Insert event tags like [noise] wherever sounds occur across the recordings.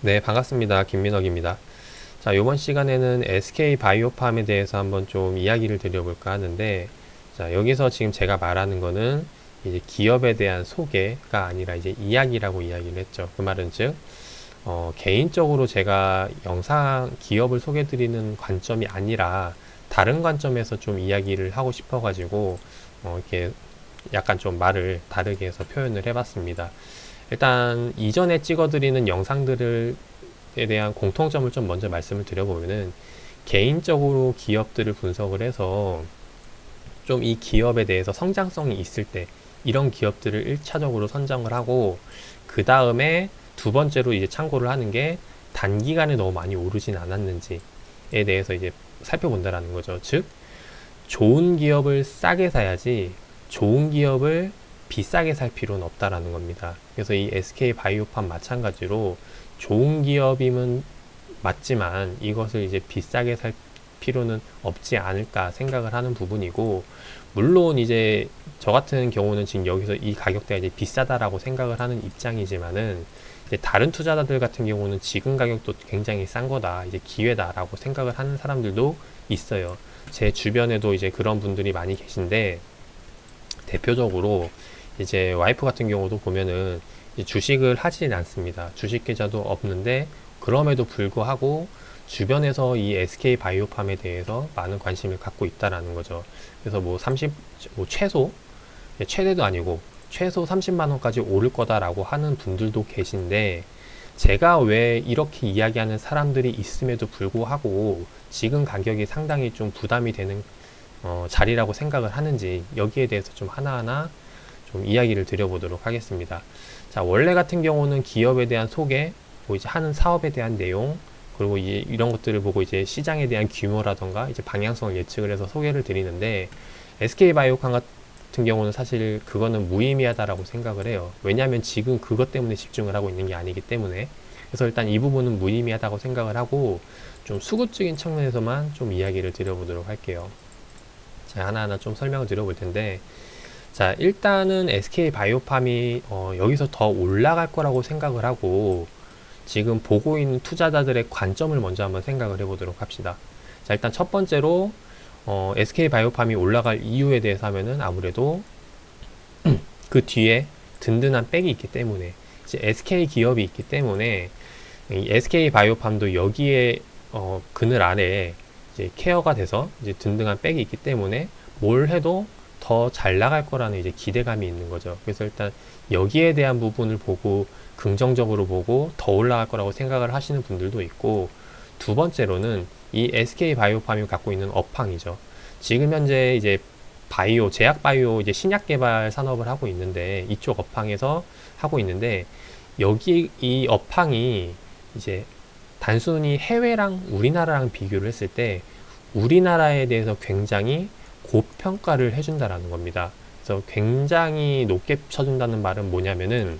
네, 반갑습니다. 김민혁입니다. 자, 이번 시간에는 SK 바이오팜에 대해서 한번 좀 이야기를 드려볼까 하는데, 자, 여기서 지금 제가 말하는 거는 이제 기업에 대한 소개가 아니라 이제 이야기라고 이야기를 했죠. 그 말은 즉, 어, 개인적으로 제가 영상 기업을 소개드리는 관점이 아니라 다른 관점에서 좀 이야기를 하고 싶어가지고, 어, 이렇게 약간 좀 말을 다르게 해서 표현을 해봤습니다. 일단 이전에 찍어드리는 영상들에 대한 공통점을 좀 먼저 말씀을 드려보면은 개인적으로 기업들을 분석을 해서 좀 이 기업에 대해서 성장성이 있을 때 이런 기업들을 1차적으로 선정을 하고 그 다음에 두 번째로 이제 참고를 하는 게 단기간에 너무 많이 오르진 않았는지에 대해서 이제 살펴본다라는 거죠. 즉 좋은 기업을 싸게 사야지 좋은 기업을 비싸게 살 필요는 없다라는 겁니다. 그래서 이 SK 바이오팜 마찬가지로 좋은 기업이면 맞지만 이것을 이제 비싸게 살 필요는 없지 않을까 생각을 하는 부분이고 물론 이제 저 같은 경우는 지금 여기서 이 가격대가 이제 비싸다라고 생각을 하는 입장이지만은 다른 투자자들 같은 경우는 지금 가격도 굉장히 싼 거다 이제 기회다라고 생각을 하는 사람들도 있어요. 제 주변에도 이제 그런 분들이 많이 계신데 대표적으로 이제 와이프 같은 경우도 보면은 주식을 하진 않습니다. 주식 계좌도 없는데 그럼에도 불구하고 주변에서 이 SK 바이오팜에 대해서 많은 관심을 갖고 있다라는 거죠. 그래서 뭐 30, 뭐 최소, 예, 최대도 아니고 최소 30만 원까지 오를 거다라고 하는 분들도 계신데 제가 왜 이렇게 이야기하는 사람들이 있음에도 불구하고 지금 가격이 상당히 좀 부담이 되는 어, 자리라고 생각을 하는지 여기에 대해서 좀 하나하나 좀 이야기를 드려보도록 하겠습니다. 자, 원래 같은 경우는 기업에 대한 소개, 뭐 이제 하는 사업에 대한 내용, 그리고 이제 이런 것들을 보고 이제 시장에 대한 규모라던가 이제 방향성을 예측을 해서 소개를 드리는데 SK 바이오칸 같은 경우는 사실 그거는 무의미하다라고 생각을 해요. 왜냐하면 지금 그것 때문에 집중을 하고 있는 게 아니기 때문에 그래서 일단 이 부분은 무의미하다고 생각을 하고 좀 수급적인 측면에서만 좀 이야기를 드려보도록 할게요. 자, 하나하나 좀 설명을 드려볼 텐데 자, 일단은 SK 바이오팜이 어, 여기서 더 올라갈 거라고 생각을 하고 지금 보고 있는 투자자들의 관점을 먼저 한번 생각을 해보도록 합시다. 자, 일단 첫 번째로 어, SK 바이오팜이 올라갈 이유에 대해서 하면은 아무래도 [clears throat] 그 뒤에 든든한 백이 있기 때문에 이제 SK 기업이 있기 때문에 이 SK 바이오팜도 여기에 어, 그늘 아래에 이제 케어가 돼서 이제 든든한 백이 있기 때문에 뭘 해도 더 잘 나갈 거라는 이제 기대감이 있는 거죠. 그래서 일단 여기에 대한 부분을 보고 긍정적으로 보고 더 올라갈 거라고 생각을 하시는 분들도 있고 두 번째로는 이 SK 바이오팜이 갖고 있는 업황이죠. 지금 현재 이제 바이오, 제약 바이오 이제 신약 개발 산업을 하고 있는데 이쪽 업황에서 하고 있는데 여기 이 업황이 이제 단순히 해외랑 우리나라랑 비교를 했을 때 우리나라에 대해서 굉장히 고평가를 해준다라는 겁니다. 그래서 굉장히 높게 쳐준다는 말은 뭐냐면은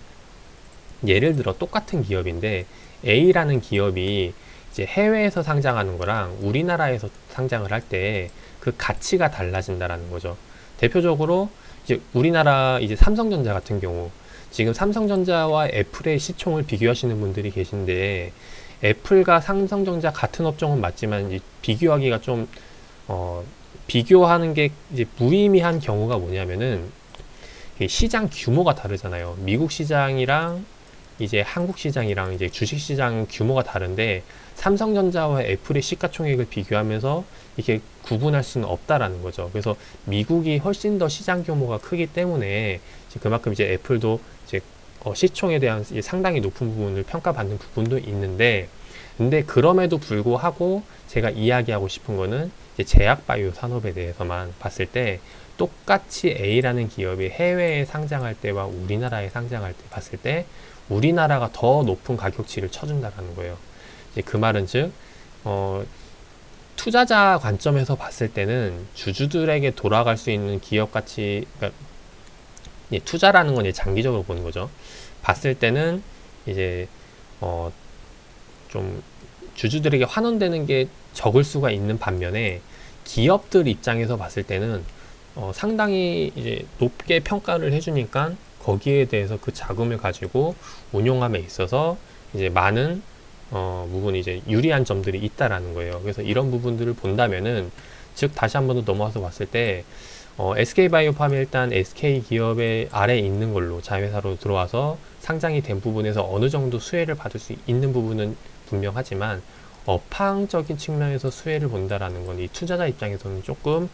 예를 들어 똑같은 기업인데 A라는 기업이 이제 해외에서 상장하는 거랑 우리나라에서 상장을 할 때 그 가치가 달라진다라는 거죠. 대표적으로 이제 우리나라 이제 삼성전자 같은 경우 지금 삼성전자와 애플의 시총을 비교하시는 분들이 계신데 애플과 삼성전자 같은 업종은 맞지만 비교하기가 좀 어, 비교하는 게 이제 무의미한 경우가 뭐냐면은 시장 규모가 다르잖아요. 미국 시장이랑 이제 한국 시장이랑 이제 주식 시장 규모가 다른데 삼성전자와 애플의 시가총액을 비교하면서 이렇게 구분할 수는 없다라는 거죠. 그래서 미국이 훨씬 더 시장 규모가 크기 때문에 이제 그만큼 이제 애플도 이제 어 시총에 대한 상당히 높은 부분을 평가받는 부분도 있는데 근데 그럼에도 불구하고 제가 이야기하고 싶은 거는 제약 바이오 산업에 대해서만 봤을 때 똑같이 A라는 기업이 해외에 상장할 때와 우리나라에 상장할 때 봤을 때 우리나라가 더 높은 가격치를 쳐준다라는 거예요. 이제 그 말은 즉, 어, 투자자 관점에서 봤을 때는 주주들에게 돌아갈 수 있는 기업 가치, 그러니까 예, 투자라는 건 장기적으로 보는 거죠. 봤을 때는 이제 어, 좀 주주들에게 환원되는 게 적을 수가 있는 반면에 기업들 입장에서 봤을 때는 어, 상당히 이제 높게 평가를 해주니까 거기에 대해서 그 자금을 가지고 운용함에 있어서 이제 많은 어, 부분이 이제 유리한 점들이 있다라는 거예요. 그래서 이런 부분들을 본다면은 즉 다시 한 번 더 넘어와서 봤을 때 어, SK바이오팜이 일단 SK 기업의 아래에 있는 걸로 자회사로 들어와서 상장이 된 부분에서 어느 정도 수혜를 받을 수 있는 부분은 분명하지만 업황적인 측면에서 수혜를 본다라는 건 이 투자자 입장에서는 조금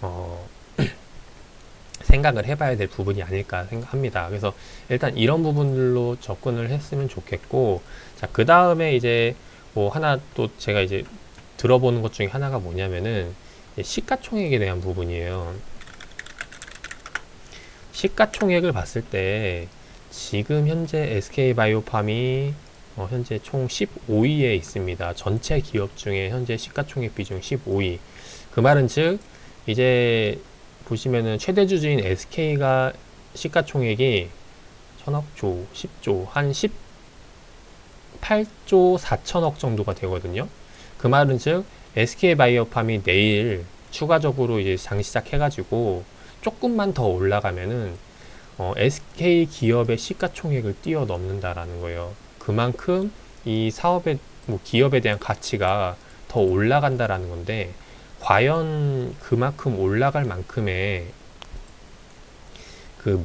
어, [clears throat] 생각을 해봐야 될 부분이 아닐까 생각합니다. 그래서 일단 이런 부분들로 접근을 했으면 좋겠고, 자, 그 다음에 이제 뭐 하나 또 제가 이제 들어보는 것 중에 하나가 뭐냐면은 시가총액에 대한 부분이에요. 시가총액을 봤을 때 지금 현재 SK바이오팜이 어, 현재 총 15위에 있습니다. 전체 기업 중에 현재 시가총액 비중 15위. 그 말은 즉 이제 보시면은 최대 주주인 SK가 시가총액이 천억 조, 10조, 한 18조 4천억 정도가 되거든요. 그 말은 즉 SK 바이오팜이 내일 추가적으로 이제 장 시작해가지고 조금만 더 올라가면은 어, SK 기업의 시가총액을 뛰어넘는다라는 거예요. 그만큼 이 사업의 뭐 기업에 대한 가치가 더 올라간다라는 건데 과연 그만큼 올라갈 만큼의 그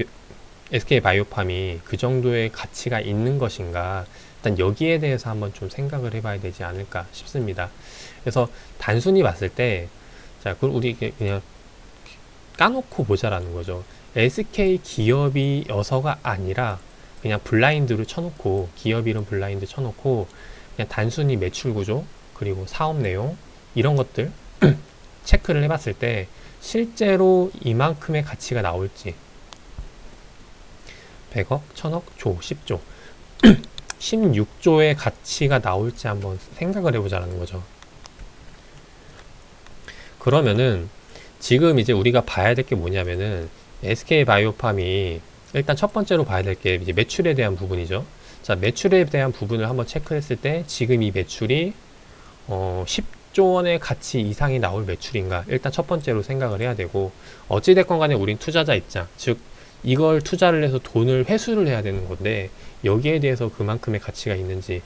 SK 바이오팜이 그 정도의 가치가 있는 것인가 일단 여기에 대해서 한번 좀 생각을 해봐야 되지 않을까 싶습니다. 그래서 단순히 봤을 때 자, 그럼 우리 그냥 까놓고 보자라는 거죠. SK 기업이 여서가 아니라 그냥 블라인드로 쳐놓고 기업 이름 블라인드 쳐놓고 그냥 단순히 매출 구조 그리고 사업 내용 이런 것들 [clears throat] 체크를 해봤을 때 실제로 이만큼의 가치가 나올지 100억, 1000억, 조, 10조 16조의 [clears throat] 가치가 나올지 한번 생각을 해보자는 거죠. 그러면은 지금 이제 우리가 봐야 될 게 뭐냐면은 SK 바이오팜이 일단 첫 번째로 봐야 될 게 이제 매출에 대한 부분이죠. 자, 매출에 대한 부분을 한번 체크했을 때 지금 이 매출이 어, 10조 원의 가치 이상이 나올 매출인가? 일단 첫 번째로 생각을 해야 되고 어찌 됐건 간에 우린 투자자 입장, 즉 이걸 투자를 해서 돈을 회수를 해야 되는 건데 여기에 대해서 그만큼의 가치가 있는지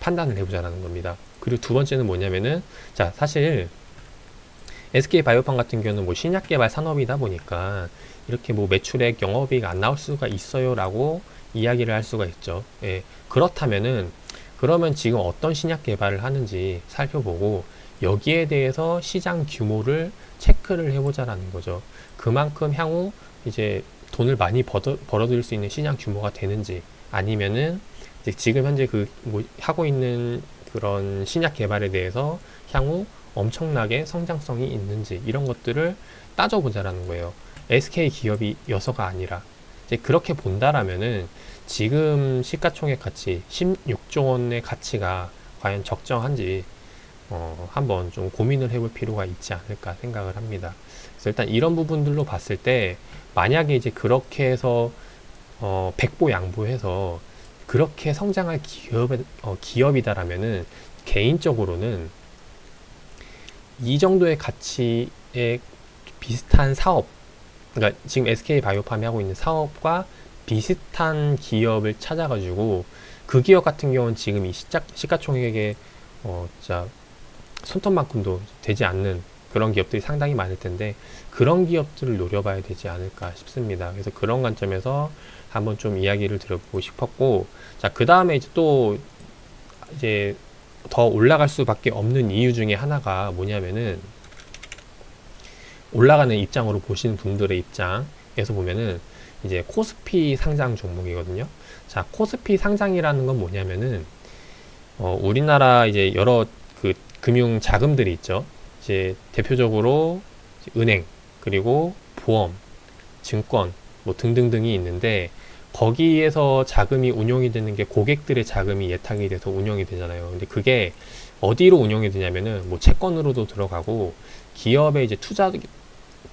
판단을 해보자라는 겁니다. 그리고 두 번째는 뭐냐면은 자 사실 SK 바이오팜 같은 경우는 뭐 신약 개발 산업이다 보니까 이렇게 뭐 매출액 영업이익 안 나올 수가 있어요라고 이야기를 할 수가 있죠. 예. 그렇다면은 그러면 지금 어떤 신약 개발을 하는지 살펴보고 여기에 대해서 시장 규모를 체크를 해보자라는 거죠. 그만큼 향후 이제 돈을 많이 벌어, 벌어들일 수 있는 시장 규모가 되는지 아니면은 지금 현재 그 뭐 하고 있는 그런 신약 개발에 대해서 향후 엄청나게 성장성이 있는지 이런 것들을 따져보자라는 거예요. SK 기업이 여서가 아니라 이제 그렇게 본다라면은 지금 시가총액 가치 16조 원의 가치가 과연 적정한지 어, 한번 좀 고민을 해볼 필요가 있지 않을까 생각을 합니다. 그래서 일단 이런 부분들로 봤을 때 만약에 이제 그렇게 해서 어, 백보 양보해서 그렇게 성장할 기업 어, 기업이다라면은 개인적으로는 이 정도의 가치에 비슷한 사업, 그러니까 지금 SK 바이오팜이 하고 있는 사업과 비슷한 기업을 찾아가지고 그 기업 같은 경우는 지금 이 시가, 시가총액의 어, 진짜 손톱만큼도 되지 않는 그런 기업들이 상당히 많을 텐데 그런 기업들을 노려봐야 되지 않을까 싶습니다. 그래서 그런 관점에서 한번 좀 이야기를 들어보고 싶었고 자그 다음에 이제 또 이제 더 올라갈 수밖에 없는 이유 중에 하나가 뭐냐면은 올라가는 입장으로 보시는 분들의 입장에서 보면은 이제 코스피 상장 종목이거든요. 자, 코스피 상장이라는 건 뭐냐면은 어, 우리나라 이제 여러 그 금융 자금들이 있죠. 이제 대표적으로 은행 그리고 보험, 증권 뭐 등등등이 있는데 거기에서 자금이 운용이 되는 게 고객들의 자금이 예탁이 돼서 운영이 되잖아요. 근데 그게 어디로 운영이 되냐면은 뭐 채권으로도 들어가고 기업의 이제 투자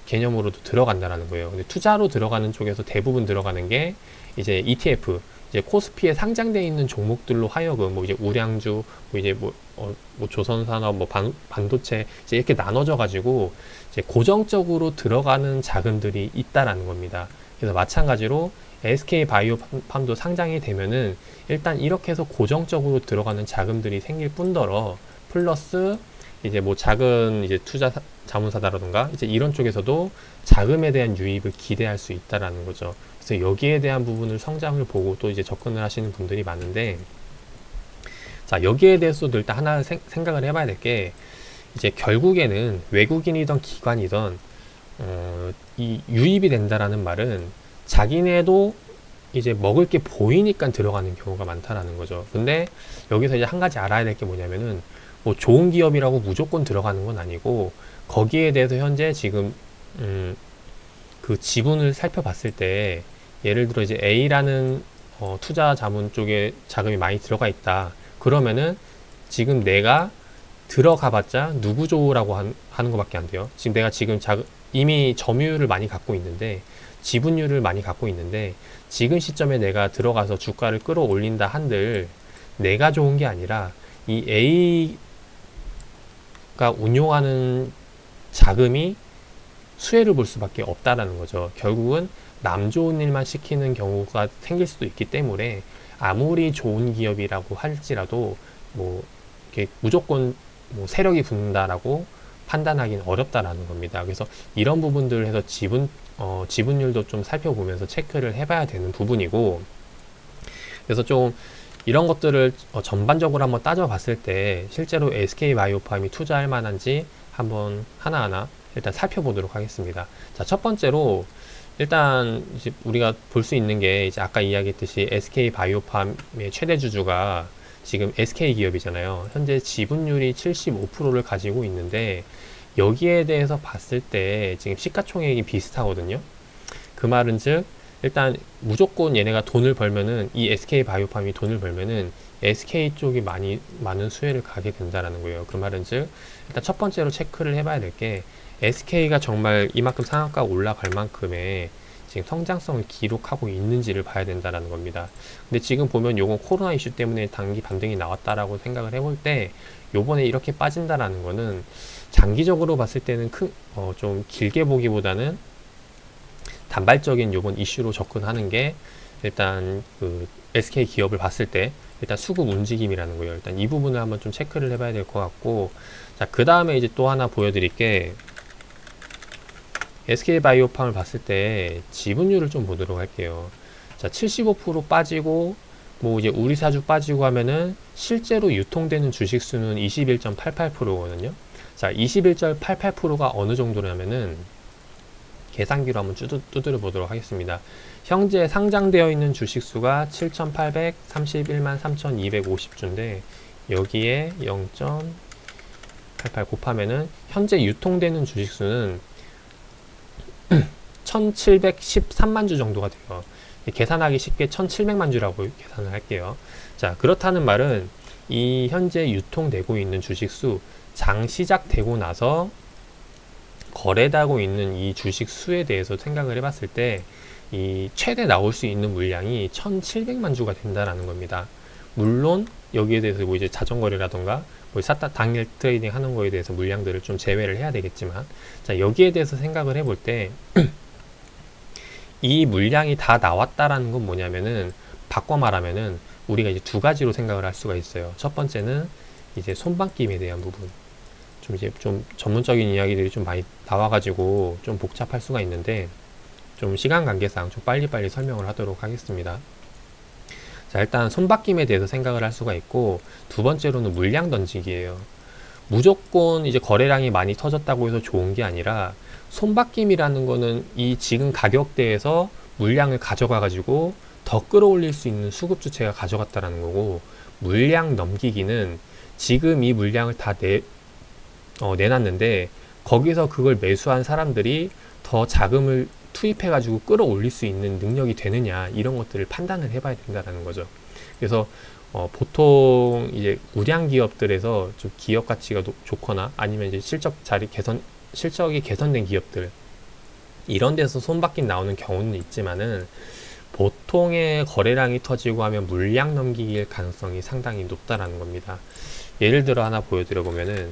개념으로도 들어간다라는 거예요. 근데 투자로 들어가는 쪽에서 대부분 들어가는 게 이제 ETF, 이제 코스피에 상장되어 있는 종목들로 하여금 뭐 이제 우량주, 뭐 이제 뭐, 어, 뭐 조선산업, 뭐 반, 반도체 이제 이렇게 나눠져 가지고 이제 고정적으로 들어가는 자금들이 있다라는 겁니다. 그래서 마찬가지로 SK 바이오팜도 상장이 되면은 일단 이렇게 해서 고정적으로 들어가는 자금들이 생길 뿐더러 플러스 이제 뭐 작은 이제 투자 사- 자문사다라던가 이제 이런 쪽에서도 자금에 대한 유입을 기대할 수 있다라는 거죠. 그래서 여기에 대한 부분을 성장을 보고 또 이제 접근을 하시는 분들이 많은데 자 여기에 대해서도 일단 하나 생, 생각을 해봐야 될 게 이제 결국에는 외국인이던 기관이던 어, 이 유입이 된다라는 말은 자기네도 이제 먹을 게 보이니까 들어가는 경우가 많다라는 거죠. 근데 여기서 이제 한 가지 알아야 될 게 뭐냐면은 뭐 좋은 기업이라고 무조건 들어가는 건 아니고 거기에 대해서 현재 지금 음, 그 지분을 살펴봤을 때 예를 들어 이제 A라는 어, 투자 자문 쪽에 자금이 많이 들어가 있다. 그러면은 지금 내가 들어가봤자 누구조라고 한- 하는 것밖에 안 돼요. 지금 내가 지금 자, 이미 점유율을 많이 갖고 있는데 지분율을 많이 갖고 있는데 지금 시점에 내가 들어가서 주가를 끌어올린다 한들 내가 좋은 게 아니라 이 A가 운용하는 자금이 수혜를 볼 수밖에 없다라는 거죠. 결국은 남 좋은 일만 시키는 경우가 생길 수도 있기 때문에 아무리 좋은 기업이라고 할지라도 뭐 이렇게 무조건 뭐 세력이 붙는다라고 판단하기는 어렵다라는 겁니다. 그래서 이런 부분들을 해서 지분 어, 지분율도 좀 살펴보면서 체크를 해봐야 되는 부분이고 그래서 좀 이런 것들을 어, 전반적으로 한번 따져봤을 때 실제로 SK 바이오팜이 투자할 만한지 한번 하나하나 일단 살펴보도록 하겠습니다. 자, 첫 번째로 일단 이제 우리가 볼 수 있는 게 이제 아까 이야기했듯이 SK 바이오팜의 최대 주주가 지금 SK 기업이잖아요. 현재 지분율이 75%를 가지고 있는데 여기에 대해서 봤을 때 지금 시가총액이 비슷하거든요. 그 말은 즉 일단 무조건 얘네가 돈을 벌면은 이 SK 바이오팜이 돈을 벌면은 SK 쪽이 많이 많은 수혜를 가게 된다라는 거예요. 그 말은 즉 일단 첫 번째로 체크를 해봐야 될 게 SK가 정말 이만큼 상한가 올라갈 만큼의 지금 성장성을 기록하고 있는지를 봐야 된다라는 겁니다. 근데 지금 보면 요건 코로나 이슈 때문에 단기 반등이 나왔다라고 생각을 해볼 때 요번에 이렇게 빠진다라는 거는 장기적으로 봤을 때는 큰, 어, 좀 길게 보기보다는 단발적인 요번 이슈로 접근하는 게 일단 그 SK 기업을 봤을 때 일단 수급 움직임이라는 거예요. 일단 이 부분을 한번 좀 체크를 해봐야 될 것 같고 자, 그 다음에 이제 또 하나 보여드릴 게 SK 바이오팜을 봤을 때 지분율을 좀 보도록 할게요. 자, 75% 빠지고 뭐 이제 우리 사주 빠지고 하면은 실제로 유통되는 주식 수는 21.88%거든요. 자, 21.88%가 어느 정도냐면은 계산기로 한번 두드려 보도록 하겠습니다. 현재 상장되어 있는 주식 수가 7,831만 3,250주인데 여기에 0.88 곱하면은 현재 유통되는 주식 수는 1713만 주 정도가 돼요. 계산하기 쉽게 1700만 주라고 계산을 할게요. 자, 그렇다는 말은 이 현재 유통되고 있는 주식 수, 장 시작되고 나서 거래되고 있는 이 주식 수에 대해서 생각을 해봤을 때, 이 최대 나올 수 있는 물량이 1700만 주가 된다라는 겁니다. 물론 여기에 대해서 뭐 이제 자전거래라던가 뭐 샀다 당일 트레이딩 하는 거에 대해서 물량들을 좀 제외를 해야 되겠지만 자 여기에 대해서 생각을 해볼 때 [clears throat] 이 물량이 다 나왔다라는 건 뭐냐면은 바꿔 말하면은 우리가 이제 두 가지로 생각을 할 수가 있어요. 첫 번째는 이제 손바뀜에 대한 부분. 좀 이제 좀 전문적인 이야기들이 좀 많이 나와가지고 좀 복잡할 수가 있는데 좀 시간 관계상 좀 빨리빨리 설명을 하도록 하겠습니다. 자, 일단 손바뀜에 대해서 생각을 할 수가 있고 두 번째로는 물량 던지기예요. 무조건 이제 거래량이 많이 터졌다고 해서 좋은 게 아니라 손바뀜이라는 거는 이 지금 가격대에서 물량을 가져가 가지고 더 끌어올릴 수 있는 수급 주체가 가져갔다라는 거고 물량 넘기기는 지금 이 물량을 다 내, 어, 내놨는데 거기서 그걸 매수한 사람들이 더 자금을 투입해 가지고 끌어올릴 수 있는 능력이 되느냐 이런 것들을 판단을 해봐야 된다는 거죠. 그래서 어, 보통 이제 우량 기업들에서 좀 기업 가치가 노, 좋거나 아니면 이제 실적 자리 개선 실적이 개선된 기업들 이런 데서 손바뀜 나오는 경우는 있지만은 보통의 거래량이 터지고 하면 물량 넘기길 가능성이 상당히 높다라는 겁니다. 예를 들어 하나 보여드려 보면은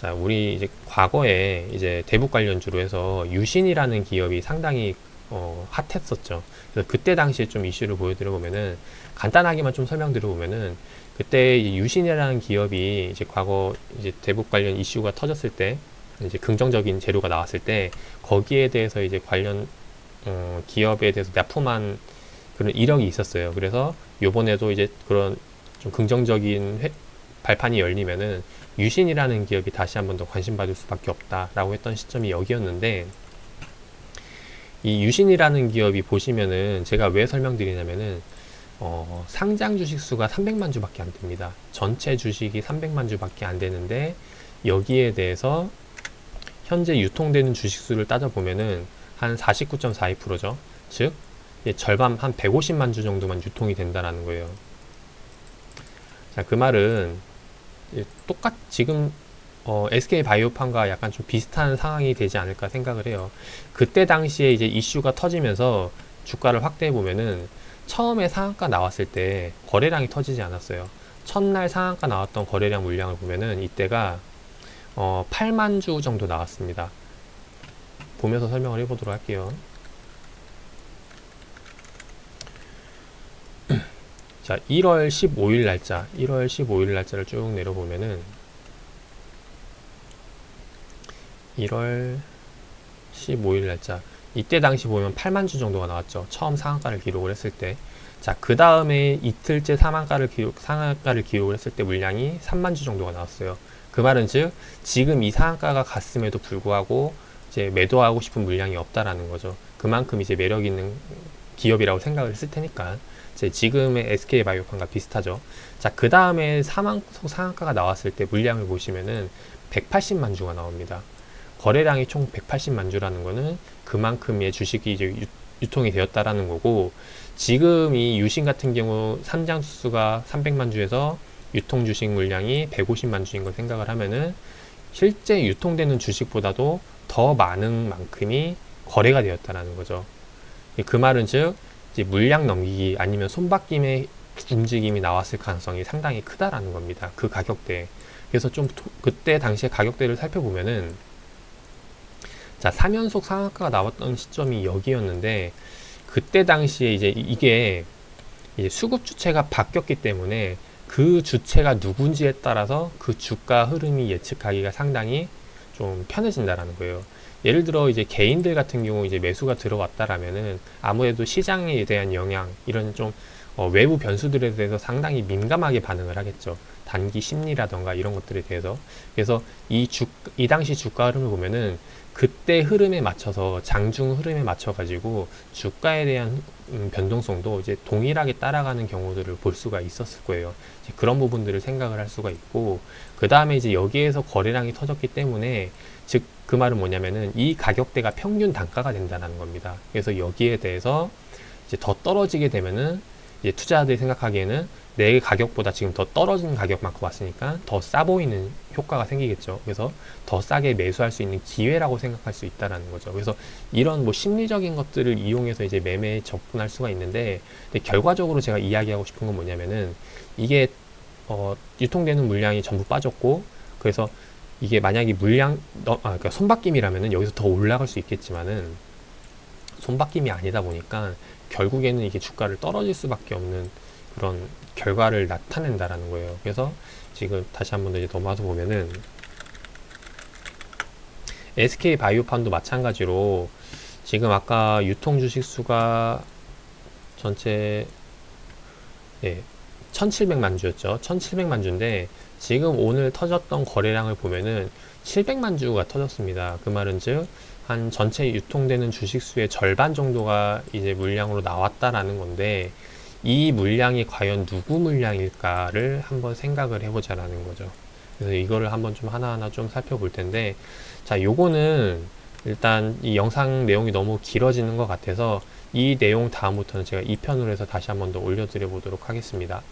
자 우리 이제 과거에 이제 대북 관련주로 해서 유신이라는 기업이 상당히 어, 핫했었죠. 그래서 그때 당시에 좀 이슈를 보여드려 보면은 간단하게만 좀 설명드려 보면은 그때 이 유신이라는 기업이 이제 과거 이제 대북 관련 이슈가 터졌을 때 이제 긍정적인 재료가 나왔을 때 거기에 대해서 이제 관련 어, 기업에 대해서 납품한 그런 이력이 있었어요. 그래서 요번에도 이제 그런 좀 긍정적인 회, 발판이 열리면은 유신이라는 기업이 다시 한번 더 관심 받을 수밖에 없다라고 했던 시점이 여기였는데 이 유신이라는 기업이 보시면은 제가 왜 설명드리냐면은 어, 상장 주식 수가 300만 주밖에 안 됩니다. 전체 주식이 300만 주밖에 안 되는데 여기에 대해서 현재 유통되는 주식 수를 따져 보면은 한 49.42%죠. 즉 절반 한 150만 주 정도만 유통이 된다라는 거예요. 자, 그 말은 똑같 지금 어, SK 바이오판과 약간 좀 비슷한 상황이 되지 않을까 생각을 해요. 그때 당시에 이제 이슈가 터지면서 주가를 확대해 보면은 처음에 상한가 나왔을 때 거래량이 터지지 않았어요. 첫날 상한가 나왔던 거래량 물량을 보면은 이때가 어, 8만 주 정도 나왔습니다. 보면서 설명을 해보도록 할게요. 자, 1월 15일 날짜, 1월 15일 날짜를 쭉 내려보면은 1월 15일 날짜 이때 당시 보면 8만 주 정도가 나왔죠. 처음 상한가를 기록을 했을 때. 자, 그 다음에 이틀째 상한가를 기록, 상한가를 기록을 했을 때 물량이 3만 주 정도가 나왔어요. 그 말은 즉, 지금 이 상한가가 갔음에도 불구하고 이제 매도하고 싶은 물량이 없다라는 거죠. 그만큼 이제 매력 있는 기업이라고 생각을 했을 테니까. 지금의 SK 바이오판과 비슷하죠. 자, 그 다음에 사망 상한가가 나왔을 때 물량을 보시면은 180만 주가 나옵니다. 거래량이 총 180만 주라는 거는 그만큼의 주식이 이제 유, 통이 되었다라는 거고 지금 이 유신 같은 경우 산장 수가 300만 주에서 유통 주식 물량이 150만 주인 걸 생각을 하면은 실제 유통되는 주식보다도 더 많은 만큼이 거래가 되었다라는 거죠. 그 말은 즉 이제 물량 넘기기 아니면 손바뀜의 움직임이 나왔을 가능성이 상당히 크다라는 겁니다. 그 가격대. 그래서 좀 그때 당시에 가격대를 살펴보면은 자 3연속 상한가가 나왔던 시점이 여기였는데 그때 당시에 이제 이게 이제 수급 주체가 바뀌었기 때문에 그 주체가 누군지에 따라서 그 주가 흐름이 예측하기가 상당히 좀 편해진다라는 거예요. 예를 들어 이제 개인들 같은 경우 이제 매수가 들어왔다라면은 아무래도 시장에 대한 영향 이런 좀 어, 외부 변수들에 대해서 상당히 민감하게 반응을 하겠죠. 단기 심리라던가 이런 것들에 대해서. 그래서 이 주, 이 당시 주가 흐름을 보면은 그때 흐름에 맞춰서 장중 흐름에 맞춰 가지고 주가에 대한 음, 변동성도 이제 동일하게 따라가는 경우들을 볼 수가 있었을 거예요. 그런 부분들을 생각을 할 수가 있고 그 다음에 이제 여기에서 거래량이 터졌기 때문에 즉 그 말은 뭐냐면은 이 가격대가 평균 단가가 된다는 겁니다. 그래서 여기에 대해서 이제 더 떨어지게 되면은 이제 투자자들이 생각하기에는 내 가격보다 지금 더 떨어진 가격 만큼 왔으니까 더 싸 보이는 효과가 생기겠죠. 그래서 더 싸게 매수할 수 있는 기회라고 생각할 수 있다라는 거죠. 그래서 이런 뭐 심리적인 것들을 이용해서 이제 매매에 접근할 수가 있는데 결과적으로 제가 이야기하고 싶은 건 뭐냐면은 이게 어, 유통되는 물량이 전부 빠졌고 그래서 이게 만약에 물량 어, 아, 그러니까 손바뀜이라면은 여기서 더 올라갈 수 있겠지만은 손바뀜이 아니다 보니까 결국에는 이게 주가를 떨어질 수밖에 없는 그런 결과를 나타낸다라는 거예요. 그래서 지금 다시 한번 더 이제 넘어와서 보면은 SK 바이오판도 마찬가지로 지금 아까 유통 주식 수가 전체 예, 1700만 주였죠. 1700만 주인데 지금 오늘 터졌던 거래량을 보면은 700만 주가 터졌습니다. 그 말은 즉 한 전체 유통되는 주식 수의 절반 정도가 이제 물량으로 나왔다라는 건데 이 물량이 과연 누구 물량일까를 한번 생각을 해보자라는 거죠. 그래서 이거를 한번 좀 하나하나 좀 살펴볼 텐데, 자, 요거는 일단 이 영상 내용이 너무 길어지는 것 같아서 이 내용 다음부터는 제가 2편으로 해서 다시 한번 더 올려드려 보도록 하겠습니다.